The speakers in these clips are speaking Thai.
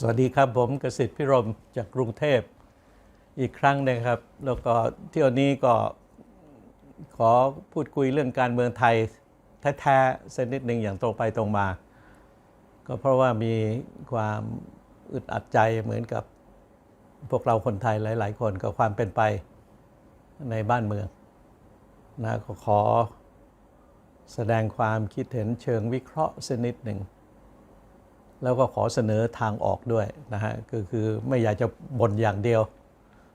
สวัสดีครับผมกสิทธิ์พิรมจากกรุงเทพอีกครั้งหนึงครับ แล้วก็เที่ยวนี้ก็ขอพูดคุยเรื่องการเมืองไทยแท้ๆสักนิดหนึ่งอย่างตรงไปตรงมา ก็เพราะว่ามีความอึดอัดใจเหมือนกับพวกเราคนไทยหลาย ๆ คนกับความเป็นไปในบ้านเมืองนะก็ขอแสดงความคิดเห็นเชิงวิเคราะห์สักนิดหนึ่ง แล้วก็ขอเสนอทางออกด้วยนะฮะคือคือไม่อยากจะบ่นอย่างเดียว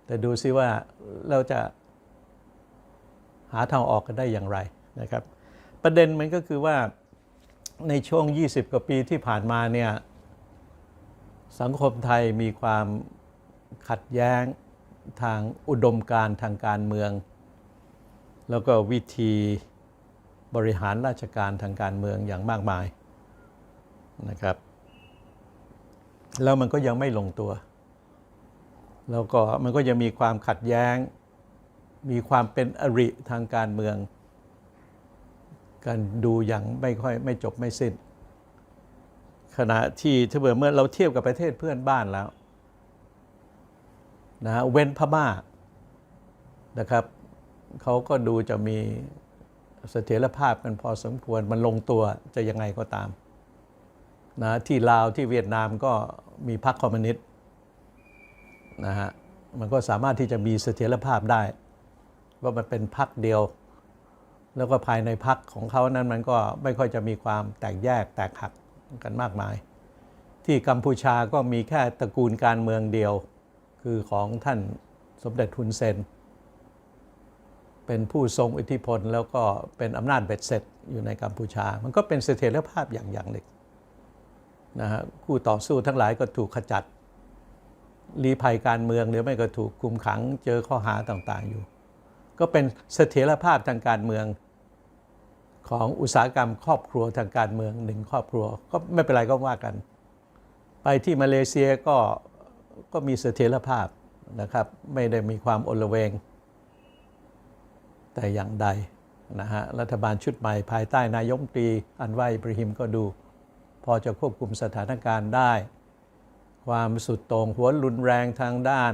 แต่ดูซิว่าเราจะหาทางออกกันได้อย่างไรนะครับ ประเด็นมันก็คือว่าในช่วง 20 กว่าปีที่ผ่านมาเนี่ยสังคมไทยมีความขัดแย้งทางอุดมการทางการเมือง แล้วก็วิธีบริหารราชการทางการเมืองอย่างมากมายนะครับ แล้วมันก็ยังไม่ลงตัว แล้วก็มันก็ยังมีความขัดแย้ง มีความเป็นอริทางการเมือง การดูอย่างไม่ค่อยไม่จบไม่สิ้น ขณะที่ถ้าเบื่อเมื่อเราเทียบกับประเทศเพื่อนบ้านแล้วนะฮะเว้นพม่านะครับเขาก็ดูจะมีเสถียรภาพกันพอสมควรมันลงตัวจะยังไงก็ตาม นะที่ลาวที่เวียดนามก็มีพรรคคอมมิวนิสต์นะฮะมันก็สามารถที่จะมีเสถียรภาพได้ ว่ามันเป็นพรรคเดียว แล้วก็ภายในพรรคของเขานั้นมันก็ไม่ค่อยจะมีความแตกแยกแตกหักกันมากมาย ที่กัมพูชาก็มีแค่ตระกูลการเมืองเดียว คือของท่านสมเด็จทุนเซน เป็นผู้ทรงอิทธิพลแล้วก็เป็นอำนาจเบ็ดเสร็จอยู่ในกัมพูชา มันก็เป็นเสถียรภาพอย่างอย่างหนึ่ง นะฮะคู่ต่อสู้ทั้งหลายก็ถูกขจัดรีภัยการเมืองหรือไม่ก็ถูกคุมขังเจอข้อหาต่างๆอยู่ ก็เป็นเสถียรภาพทางการเมืองของอุตสาหกรรมครอบครัวทางการเมืองหนึ่งครอบครัวก็ไม่เป็นไรก็ว่ากัน ไปที่มาเลเซียก็ก็มีเสถียรภาพนะครับ ไม่ได้มีความอลเวง แต่อย่างใดนะฮะรัฐบาลชุดใหม่ภายใต้นายมตรีอันว่าอิบราฮิมก็ดู พอจะควบคุมสถานการณ์ได้ ความสุดโต่งหัวรุนแรงทางด้าน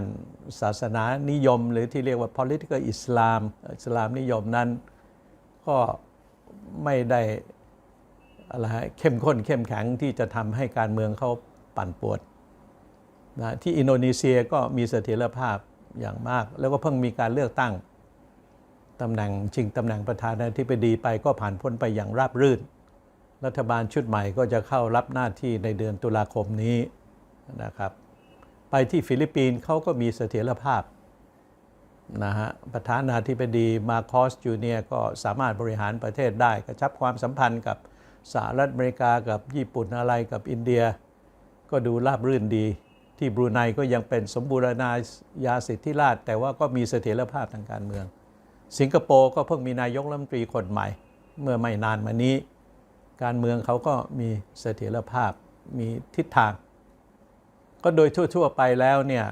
ศาสนานิยม หรือที่เรียกว่า political Islam อิสลามนิยมนั้น ก็ไม่ได้อะไรเข้มข้นเข้มแข็งที่จะทำให้การเมืองเขาปั่นป่วนนะที่อินโดนีเซียก็มีเสถียรภาพอย่างมาก แล้วก็เพิ่งมีการเลือกตั้งตำแหน่งชิงตำแหน่งประธานาธิบดีไปก็ผ่านพ้นไปอย่างราบรื่น รัฐบาลชุดใหม่ก็จะเข้ารับหน้าที่ในเดือนตุลาคมนี้นะครับ ไปที่ฟิลิปปินส์เขาก็มีเสถียรภาพนะฮะประธานาธิบดีมาคอสจูเนียก็สามารถบริหารประเทศได้กระชับความสัมพันธ์กับสหรัฐอเมริกากับญี่ปุ่นอะไรกับอินเดีย ก็ดูราบรื่นดี ที่บรูไนก็ยังเป็นสมบูรณาญาสิทธิราชแต่ว่าก็มีเสถียรภาพทางการเมือง สิงคโปร์ก็เพิ่งมีนายกรัฐมนตรีคนใหม่ เมื่อไม่นานมานี้ การเมืองเขาก็มีเสถียรภาพมีทิศทาง ก็โดยทั่ว ๆ ไปแล้วเนี่ย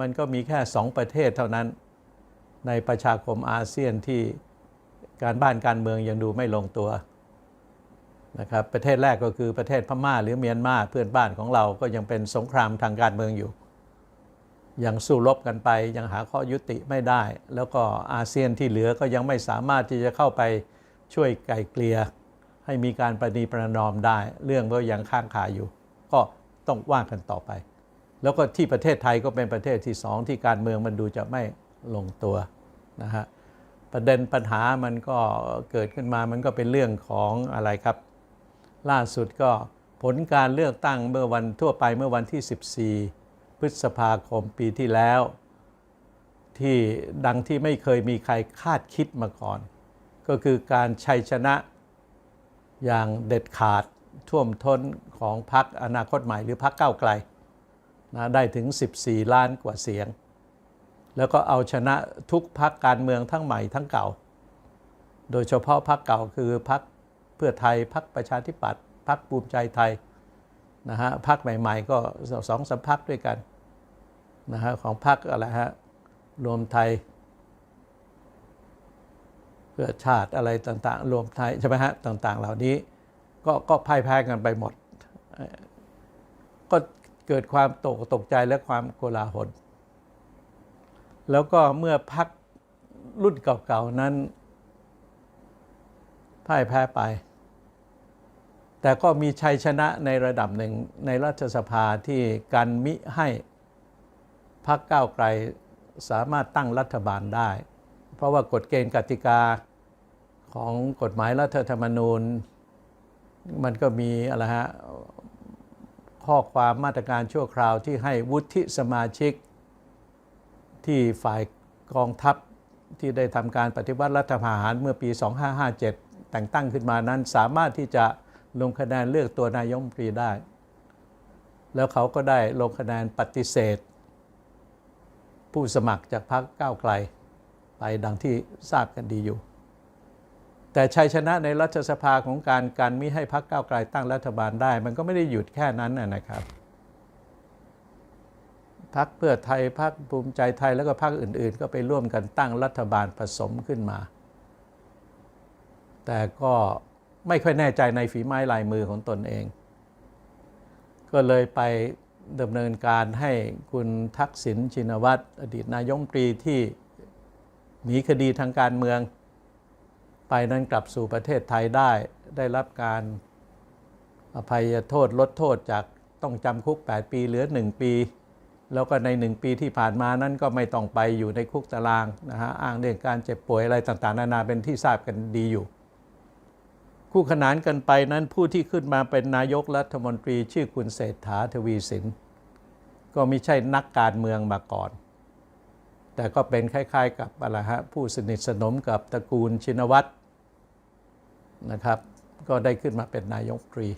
มันก็มีแค่สองประเทศเท่านั้น ในประชาคมอาเซียนที่การบ้านการเมืองยังดูไม่ลงตัวนะครับประเทศแรกก็คือประเทศพม่าหรือเมียนมาเพื่อนบ้านของเราก็ยังเป็นสงครามทางการเมืองอยู่ ยังสู้รบกันไปยังหาข้อยุติไม่ได้ แล้วก็อาเซียนที่เหลือก็ยังไม่สามารถที่จะเข้าไปช่วยไกลเกลี่ย ให้มีการประนีประนอมได้ เรื่องก็ยังค้างคาอยู่ ก็ต้องว่างกันต่อไป แล้วก็ที่ประเทศไทยก็เป็นประเทศที่สองที่การเมืองมันดูจะไม่ลงตัวนะฮะประเด็นปัญหามันก็เกิดขึ้นมามันก็เป็นเรื่องของอะไรครับ ล่าสุดก็ผลการเลือกตั้งเมื่อวันทั่วไปเมื่อวันที่ 14 พฤษภาคมปีที่แล้ว ที่ดังที่ไม่เคยมีใครคาดคิดมาก่อน ก็คือการชัยชนะ อย่างเด็ดขาดท่วมท้นของพรรคอนาคตใหม่หรือพรรคก้าวไกลนะได้ถึง 14 ล้านกว่าเสียง แล้วก็เอาชนะทุกพรรคการเมืองทั้งใหม่ทั้งเก่า โดยเฉพาะพรรคเก่าคือพรรคเพื่อไทยพรรคประชาธิปัตย์พรรคภูมิใจไทยนะฮะพรรคใหม่ ๆ ก็สองสามพรรคด้วยกันนะฮะของพรรคอะไรฮะรวมไทย เพื่อชาติอะไรต่างๆ รวมไทยใช่ไหมฮะต่างๆ เหล่านี้ก็ก็พ่ายแพ้กันไปหมด ก็เกิดความตกตกใจและความโกลาหลแล้วก็เมื่อพักรุ่นเก่าๆนั้นพ่ายแพ้ไป แต่ก็มีชัยชนะในระดับหนึ่งในรัฐสภาที่การมิให้พักก้าวไกลสามารถตั้งรัฐบาลได้ เพราะว่ากฎเกณฑ์กติกาของกฎหมายรัฐธรรมนูญ มันก็มีอะไรฮะข้อความมาตรการชั่วคราวที่ให้วุฒิสมาชิก ที่ฝ่ายกองทัพที่ได้ทำการปฏิวัติรัฐประหารเมื่อปี 2557 แต่งตั้งขึ้นมานั้นสามารถที่จะลงคะแนนเลือกตัวนายกรัฐมนตรีได้ แล้วเขาก็ได้ลงคะแนนปฏิเสธ ผู้สมัครจากพรรคก้าวไกล ดังที่ทราบกันดีอยู่ แต่ชัยชนะในรัฐสภาของการการมิให้พรรคก้าวไกลตั้งรัฐบาลได้ มันก็ไม่ได้หยุดแค่นั้นนะครับพักเพื่อไทยพักภูมิใจไทยแล้วก็พักอื่น ๆ ก็ไปร่วมกันตั้งรัฐบาลผสมขึ้นมา แต่ก็ไม่ค่อยแน่ใจในฝีไม้ลายมือของตนเอง ก็เลยไปดำเนินการให้คุณทักษิณชินวัตรอดีตนายมตรีที่ หนีคดีทางการเมือง ไปนั้นกลับสู่ประเทศไทยได้ได้รับการอภัยโทษลดโทษจากต้องจำคุก 8 ปีเหลือ 1 ปี แล้วก็ในหนึ่งปีที่ผ่านมานั้นก็ไม่ต้องไปอยู่ในคุกตารางนะฮะอ้างเรื่องการเจ็บป่วยอะไรต่างๆ นานาเป็นที่ทราบกันดีอยู่ คู่ขนานกันไปนั้นผู้ที่ขึ้นมาเป็นนายกรัฐมนตรีชื่อคุณเศรษฐาทวีสิน ก็ไม่ใช่นักการเมืองมาก่อน แต่ก็เป็นคล้ายๆกับอะไรฮะผู้สนิทสนมกับตระกูลชินวัตรนะครับ ก็ได้ขึ้นมาเป็นนายกตรี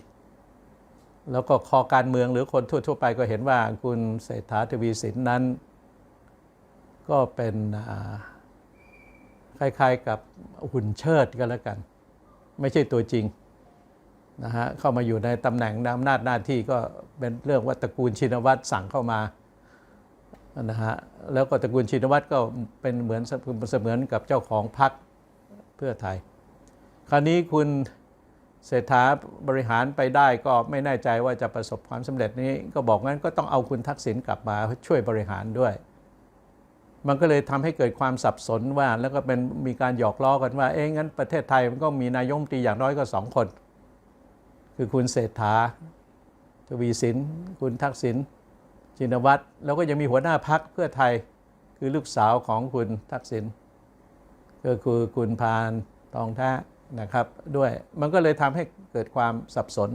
แล้วก็คอการเมืองหรือคนทั่วๆไปก็เห็นว่าคุณเศรษฐาทวีสินนั้น ก็เป็นคล้ายๆกับหุ่นเชิดก็แล้วกัน ไม่ใช่ตัวจริงนะฮะเข้ามาอยู่ในตำแหน่งอำนาจหน้าที่ก็เป็นเรื่องว่าตระกูลชินวัตรสั่งเข้ามา นะฮะแล้วก็ตระกูลชินวัตรก็เป็นเหมือนเสมือนกับเจ้าของพรรคเพื่อไทย คราวนี้คุณเศรษฐาบริหารไปได้ก็ไม่แน่ใจว่าจะประสบความสำเร็จนี้ ก็บอกงั้นก็ต้องเอาคุณทักษิณกลับมาช่วยบริหารด้วย มันก็เลยทำให้เกิดความสับสนว่า แล้วก็เป็นมีการหยอกล้อกันว่า เอ๊ะงั้นประเทศไทยมันก็มีนายมตรีอย่างน้อยก็สองคน คือคุณเศรษฐาทวีสิน คุณทักษิณ ชินวัตรแล้วก็ยังมีหัวหน้าพักเพื่อไทยคือลูกสาวของคุณทักษิณก็คือคุณพานทองแท้นะครับด้วยมันก็เลยทำให้เกิดความสับสน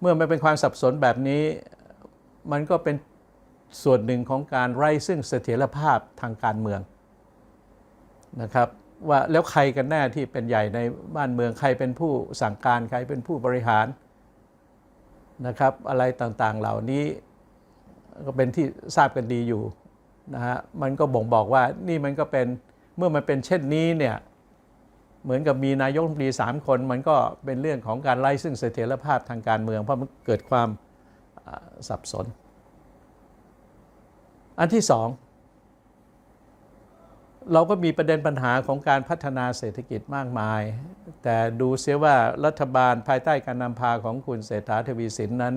เมื่อมันเป็นความสับสนแบบนี้ มันก็เป็นส่วนหนึ่งของการไร้ซึ่งเสถียรภาพทางการเมืองนะครับว่าแล้วใครกันแน่ที่เป็นใหญ่ในบ้านเมืองใครเป็นผู้สั่งการใครเป็นผู้บริหารนะครับอะไรต่างๆเหล่านี้ ก็เป็นที่ทราบกันดีอยู่นะฮะมันก็บ่งบอกว่านี่มันก็เป็นเมื่อมันเป็นเช่นนี้เนี่ยเหมือนกับมีนายกรัฐมนตรีสามคน มันก็เป็นเรื่องของการไล่ซึ่งเสถียรภาพทางการเมือง เพราะมันเกิดความสับสน อันที่สองเราก็มีประเด็นปัญหาของการพัฒนาเศรษฐกิจมากมาย แต่ดูเสียว่ารัฐบาลภายใต้การนำพาของคุณเศรษฐาทวีสินนั้น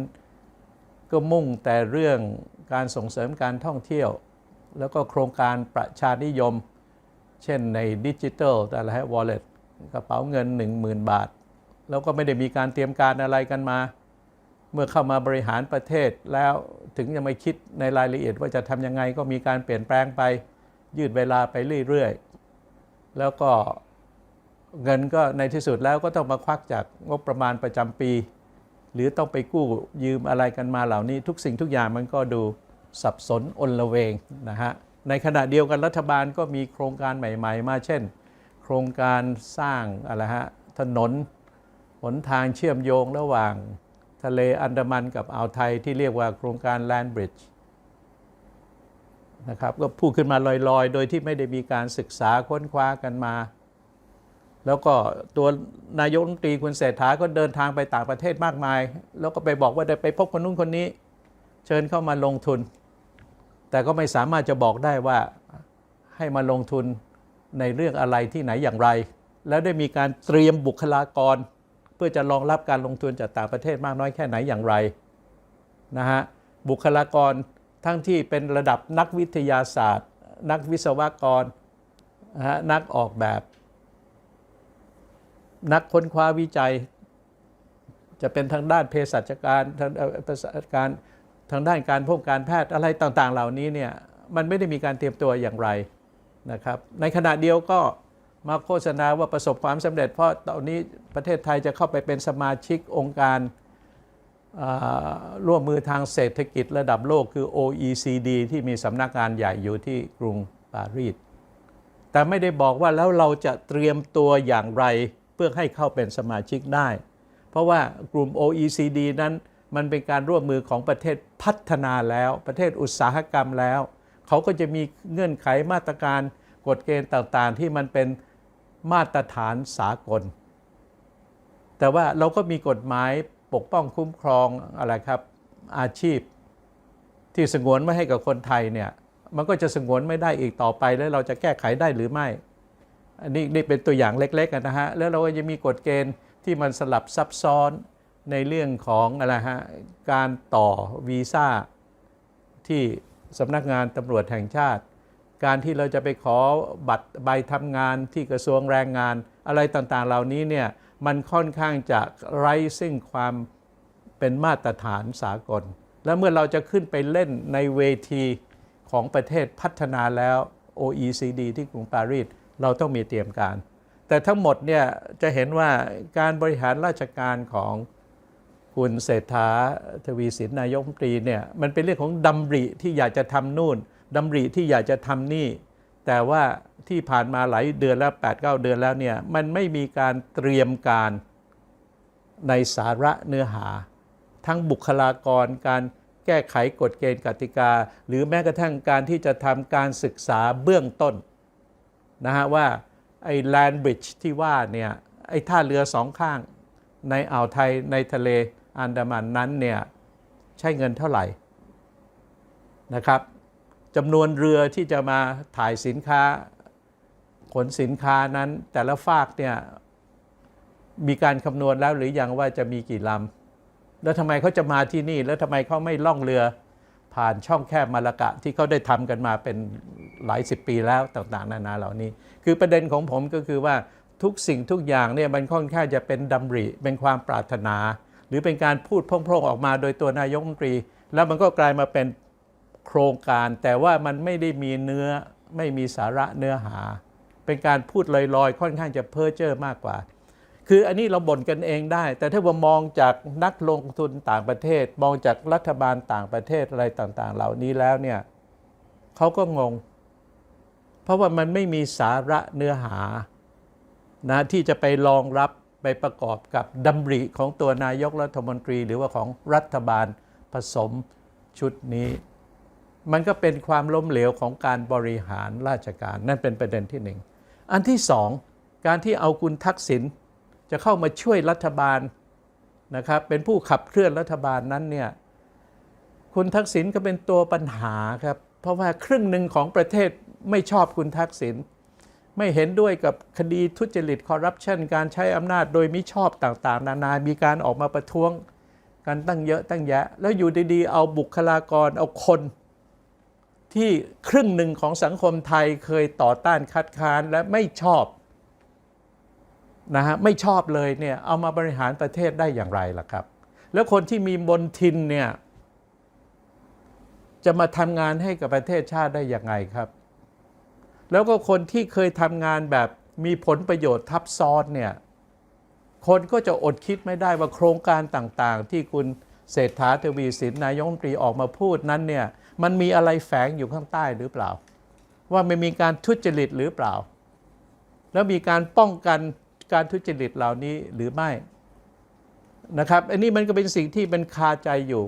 ก็มุ่งแต่เรื่อง การส่งเสริมการท่องเที่ยว แล้วก็โครงการประชานิยม เช่นในดิจิทัลแต่ละฮะ wallet กระเป๋าเงิน 10,000 บาท แล้วก็ไม่ได้มีการเตรียมการอะไรกันมา เมื่อเข้ามาบริหารประเทศแล้วถึงจะไม่คิดในรายละเอียดว่าจะทำยังไงก็มีการเปลี่ยนแปลงไป ยืดเวลาไปเรื่อยๆ แล้วก็เงินก็ในที่สุดแล้วก็ต้องมาควักจากงบประมาณประจำปี หรือต้องไปกู้ยืมอะไรกันมาเหล่านี้ ทุกสิ่งทุกอย่างมันก็ดูสับสนอนละเวงนะฮะในขณะเดียวกันรัฐบาลก็มีโครงการใหม่ ๆ มาเช่น โครงการสร้างอะไรฮะถนนหนทางเชื่อมโยงระหว่างทะเลอันดามันกับอ่าวไทยที่เรียกว่าโครงการ Land Bridge นะครับก็พูดขึ้นมาลอยๆ โดยที่ไม่ได้มีการศึกษาค้นคว้ากันมา แล้วก็ตัวนายกรัฐมนตรีคุณเศรษฐาก็เดินทางไปต่างประเทศมากมาย แล้วก็ไปบอกว่าได้ไปพบคนนู้นคนนี้ เชิญเข้ามาลงทุน แต่ก็ไม่สามารถจะบอกได้ว่าให้มาลงทุนในเรื่องอะไรที่ไหนอย่างไร แล้วได้มีการเตรียมบุคลากร เพื่อจะรองรับการลงทุนจากต่างประเทศมากน้อยแค่ไหนอย่างไรนะฮะบุคลากรทั้งที่เป็นระดับนักวิทยาศาสตร์ นักวิศวกรนะฮะนักออกแบบ นักค้นคว้าวิจัย จะเป็นทางด้านเภสัชการทางภสัชการทางด้านการพบการแพทย์อะไรต่างๆ เหล่านี้เนี่ยมันไม่ได้มีการเตรียมตัวอย่างไรนะครับ ในขณะเดียวก็มาโฆษณาว่าประสบความสำเร็จ เพราะตอนนี้ประเทศไทยจะเข้าไปเป็นสมาชิกองค์การร่วมมือทางเศรษฐกิจระดับโลกคือ OECD ที่มีสำนักงานใหญ่อยู่ที่กรุงปารีสแต่ไม่ได้บอกว่าแล้วเราจะเตรียมตัวอย่างไร พื่อให้เข้าเป็นสมาชิกได้ เพราะว่ากลุ่ม OECD นั้นมันเป็นการร่วมมือของประเทศพัฒนาแล้ว ประเทศอุตสาหกรรมแล้ว เขาก็จะมีเงื่อนไขมาตรการกฎเกณฑ์ต่างๆ ที่มันเป็นมาตรฐานสากล แต่ว่าเราก็มีกฎหมายปกป้องคุ้มครองอะไรครับอาชีพ ที่สงวนไม่ให้กับคนไทยเนี่ยมันก็จะสงวนไม่ได้อีกต่อไปแล้วเราจะแก้ไขได้หรือไม่ อันนี้นี่เป็นตัวอย่างเล็กๆนะฮะแล้วเราก็จะมีกฎเกณฑ์ที่มันสลับซับซ้อนในเรื่องของอะไรฮะการต่อวีซ่าที่สำนักงานตำรวจแห่งชาติ การที่เราจะไปขอบัตรใบทำงานที่กระทรวงแรงงานอะไรต่างๆ เหล่านี้เนี่ยมันค่อนข้างจะไร้ซึ่งความเป็นมาตรฐานสากล แล้วเมื่อเราจะขึ้นไปเล่นในเวทีของประเทศพัฒนาแล้ว OECD ที่กรุงปารีส เราต้องมีเตรียมการ แต่ทั้งหมดเนี่ยจะเห็นว่าการบริหารราชการของคุณเศรษฐาทวีสินนายกมนตรีเนี่ยมันเป็นเรื่องของดำริที่อยากจะทำนู่นดำริที่อยากจะทำนี่ แต่ว่าที่ผ่านมาหลายเดือนแล้ว8 9เดือนแล้วเนี่ยมันไม่มีการเตรียมการในสาระเนื้อหา ทั้งบุคลากรการแก้ไขกฎเกณฑ์กติกา หรือแม้กระทั่งการที่จะทำการศึกษาเบื้องต้น นะฮะว่าไอ้แลนบริดจ์ที่ว่าเนี่ยไอ้ท่าเรือสองข้างในอ่าวไทยในทะเลอันดามันนั้นเนี่ยใช้เงินเท่าไหร่นะครับจำนวนเรือที่จะมาถ่ายสินค้า ขนสินค้านั้นแต่ละฝากเนี่ยมีการคำนวณแล้วหรือยังว่าจะมีกี่ลำแล้วทำไมเขาจะมาที่นี่ แล้วทำไมเขาไม่ล่องเรือผ่านช่องแคบมาละกะที่เขาได้ทำกันมาเป็น หลายสิบปีแล้วต่างๆ นานาเหล่านี้ คือประเด็นของผมก็คือว่าทุกสิ่งทุกอย่างเนี่ยมันค่อนข้างจะเป็นดำริ เป็นความปรารถนา หรือเป็นการพูดพร่งๆออกมาโดยตัวนายกรัฐมนตรี แล้วมันก็กลายมาเป็นโครงการ แต่ว่ามันไม่ได้มีเนื้อไม่มีสาระเนื้อหา เป็นการพูดลอยๆ ค่อนข้างจะเพ้อเจ้อมากกว่า คืออันนี้เราบ่นกันเองได้ แต่ถ้าว่ามองจากนักลงทุนต่างประเทศ มองจากรัฐบาลต่างประเทศอะไรต่างๆ เหล่านี้แล้วเนี่ยเขาก็งง ราะว่ามันไม่มีสาระเนื้อหานะที่จะไปรองรับไปประกอบกับดำริของตัวนายกรัฐมนตรี หรือว่าของรัฐบาลผสมชุดนี้ มันก็เป็นความล้มเหลวของการบริหารราชการ นั่นเป็นประเด็นที่หนึ่งอันที่สองการที่เอาคุณทักษิณจะเข้ามาช่วยรัฐบาลนะครับเป็นผู้ขับเคลื่อนรัฐบาลนั้นเนี่ยคุณทักษิณก็เป็นตัวปัญหาครับเพราะว่าครึ่งหนึ่งของประเทศ ไม่ชอบคุณทักษิณไม่เห็นด้วยกับคดีทุจริตคอร์รัปชันการใช้อำนาจโดยมิชอบต่างๆ นานา มีการออกมาประท้วงกันตั้งเยอะตั้งแยะ แล้วอยู่ดีๆ เอาบุคลากรเอาคนที่ครึ่งหนึ่งของสังคมไทยเคยต่อต้านคัดค้านและไม่ชอบนะฮะไม่ชอบเลยเนี่ยเอามาบริหารประเทศได้อย่างไรล่ะครับ แล้วคนที่มีมนทินเนี่ยจะมาทำงานให้กับประเทศชาติได้อย่างไงครับ แล้วก็คนที่เคยทำงานแบบมีผลประโยชน์ทับซ้อนเนี่ย คนก็จะอดคิดไม่ได้ว่าโครงการต่างๆ ที่คุณเศรษฐาทวีสินนายกรัฐมนตรีออกมาพูดนั้นเนี่ย มันมีอะไรแฝงอยู่ข้างใต้หรือเปล่า ว่าไมันมีการทุจริตหรือเปล่า แล้วมีการป้องกันการทุจริตเหล่านี้หรือไม่นะครับ อันนี้มันก็เป็นสิ่งที่เป็นคาใจอยู่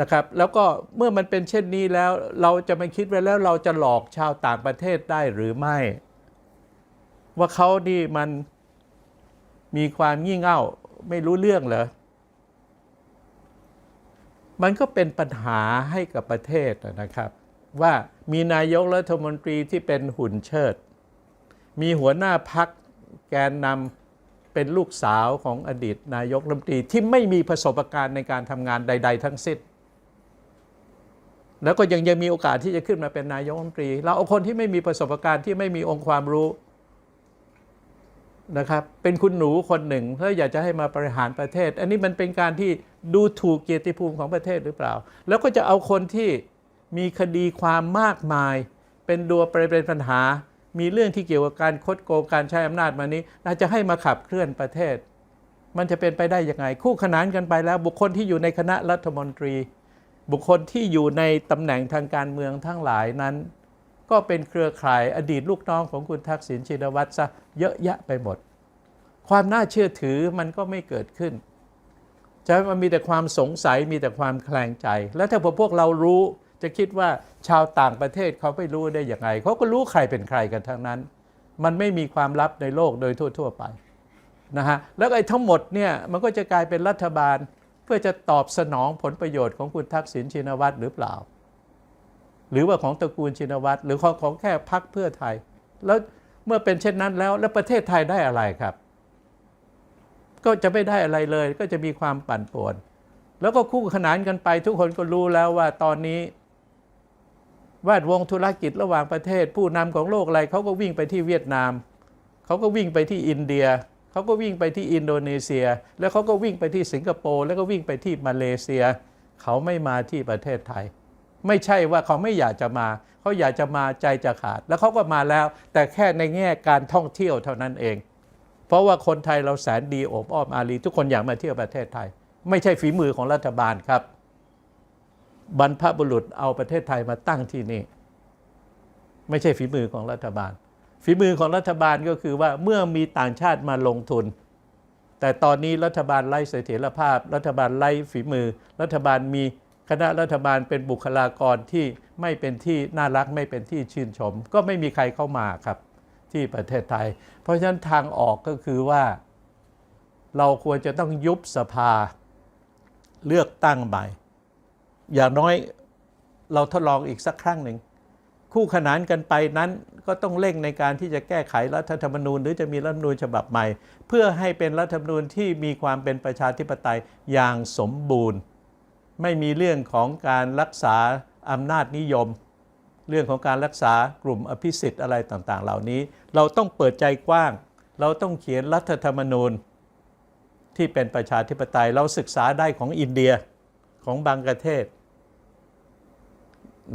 นะครับแล้วก็เมื่อมันเป็นเช่นนี้แล้วเราจะไม่คิดไว้แล้วเราจะหลอกชาวต่างประเทศได้หรือไม่ ว่าเขานี่มันมีความงี่เง่าไม่รู้เรื่องเหรอมันก็เป็นปัญหาให้กับประเทศนะครับ ว่ามีนายกรัฐมนตรีที่เป็นหุ่นเชิด มีหัวหน้าพักแกนนำเป็นลูกสาวของอดีตนายกรัฐมนตรีที่ไม่มีประสบการณ์ในการทำงานใด ๆ ทั้งสิ้น แล้วก็ยังยังมีโอกาสที่จะขึ้นมาเป็นนายกรัฐมนตรี เราเอาคนที่ไม่มีประสบการณ์ที่ไม่มีองค์ความรู้นะครับ เป็นคุณหนูคนหนึ่งเพื่ออยากจะให้มาบริหารประเทศ อันนี้มันเป็นการที่ดูถูกเกียรติภูมิของประเทศหรือเปล่า แล้วก็จะเอาคนที่มีคดีความมากมาย เป็นดัวประเด็นปัญหา มีเรื่องที่เกี่ยวกับการคดโกงการใช้อำนาจมานี้น่าจะให้มาขับเคลื่อนประเทศ มันจะเป็นไปได้ยังไง คู่ขนานกันไปแล้วบุคคลที่อยู่ในคณะรัฐมนตรี บุคคลที่อยู่ในตำแหน่งทางการเมืองทั้งหลายนั้น ก็เป็นเครือข่ายอดีตลูกน้องของคุณทักษิณชินวัตรซะเยอะแยะไปหมด ความน่าเชื่อถือมันก็ไม่เกิดขึ้นจะมันมีแต่ความสงสัยมีแต่ความแคลงใจ แล้วถ้าพวกเรารู้จะคิดว่าชาวต่างประเทศเขาไม่รู้ได้ยังไงเขาก็รู้ใครเป็นใครกันทั้งนั้น มันไม่มีความลับในโลกโดยทั่ว ๆ ไปนะฮะแล้วไอ้ทั้งหมดเนี่ยมันก็จะกลายเป็นรัฐบาล เพื่อจะตอบสนองผลประโยชน์ของคุณทักษิณชินวัตรหรือเปล่า หรือว่าของตระกูลชินวัตรหรือของของแค่พักเพื่อไทย แล้วเมื่อเป็นเช่นนั้นแล้วแล้วประเทศไทยได้อะไรครับ ก็จะไม่ได้อะไรเลย ก็จะมีความปั่นป่วน แล้วก็คู่ขนานกันไปทุกคนก็รู้แล้วว่าตอนนี้แวดวงธุรกิจระหว่างประเทศ ผู้นำของโลกอะไรเขาก็วิ่งไปที่เวียดนามเขาก็วิ่งไปที่อินเดีย เขาก็วิ่งไปที่อินโดนีเซีย แล้วเขาก็วิ่งไปที่สิงคโปร์แล้วก็วิ่งไปที่มาเลเซีย เขาไม่มาที่ประเทศไทย ไม่ใช่ว่าเขาไม่อยากจะมาเขาอยากจะมาใจจะขาด แล้วเขาก็มาแล้ว แต่แค่ในแง่การท่องเที่ยวเท่านั้นเอง เพราะว่าคนไทยเราแสนดีโอบอ้อมอารีทุกคนอยากมาเที่ยวประเทศไทย ไม่ใช่ฝีมือของรัฐบาลครับ บรรพบุรุษเอาประเทศไทยมาตั้งที่นี่ ไม่ใช่ฝีมือของรัฐบาล ฝีมือของรัฐบาลก็คือว่าเมื่อมีต่างชาติมาลงทุน แต่ตอนนี้รัฐบาลไร้เสถียรภาพ รัฐบาลไร้ฝีมือ รัฐบาลมีคณะรัฐบาลเป็นบุคลากรที่ไม่เป็นที่น่ารักไม่เป็นที่ชื่นชม ก็ไม่มีใครเข้ามาครับที่ประเทศไทย เพราะฉะนั้นทางออกก็คือว่า เราควรจะต้องยุบสภาเลือกตั้งใหม่อย่างน้อยเราทดลองอีกสักครั้งหนึ่ง คู่ขนานกันไปนั้นก็ต้องเร่งในการที่จะแก้ไขรัฐธรรมนูญ หรือจะมีรัฐธรรมนูญฉบับใหม่ เพื่อให้เป็นรัฐธรรมนูญที่มีความเป็นประชาธิปไตยอย่างสมบูรณ์ ไม่มีเรื่องของการรักษาอำนาจนิยม เรื่องของการรักษากลุ่มอภิสิทธิ์อะไรต่างๆ เหล่านี้ เราต้องเปิดใจกว้าง เราต้องเขียนรัฐธรรมนูญ ที่เป็นประชาธิปไตยเราศึกษาได้ของอินเดียของบางประเทศ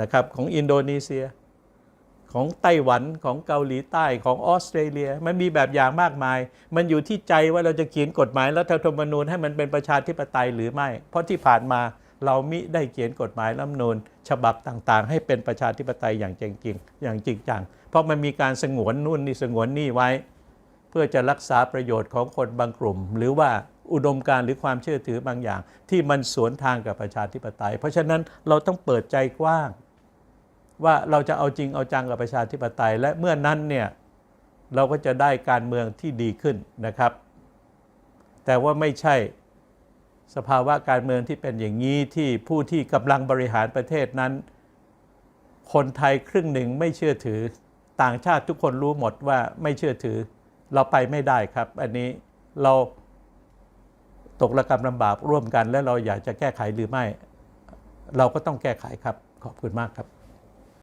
นะครับของอินโดนีเซีย ของไต้หวันของเกาหลีใต้ของออสเตรเลีย มันมีแบบอย่างมากมาย มันอยู่ที่ใจว่าเราจะเขียนกฎหมายรัฐธรรมนูญให้มันเป็นประชาธิปไตยหรือไม่ เพราะที่ผ่านมาเรามิได้เขียนกฎหมายรัฐธรรมนูญฉบับต่างๆ ให้เป็นประชาธิปไตยอย่างจริงจริงอย่างจริงจังเพราะมันมีการสงวนนู่นนี่สงวนนี่ไว้ เพื่อจะรักษาประโยชน์ของคนบางกลุ่ม หรือว่าอุดมการหรือความเชื่อถือบางอย่าง ที่มันสวนทางกับประชาธิปไตย เพราะฉะนั้นเราต้องเปิดใจกว้าง ว่าเราจะเอาจริงเอาจังกับประชาธิปไตย และเมื่อนั้นเนี่ยเราก็จะได้การเมืองที่ดีขึ้นนะครับ แต่ว่าไม่ใช่สภาวะการเมืองที่เป็นอย่างนี้ที่ผู้ที่กำลังบริหารประเทศนั้น คนไทยครึ่งหนึ่งไม่เชื่อถือต่างชาติทุกคนรู้หมดว่าไม่เชื่อถือ เราไปไม่ได้ครับ อันนี้เราตกระกรรมลำบากร่วมกัน และเราอยากจะแก้ไขหรือไม่ เราก็ต้องแก้ไขครับ ขอบคุณมากครับ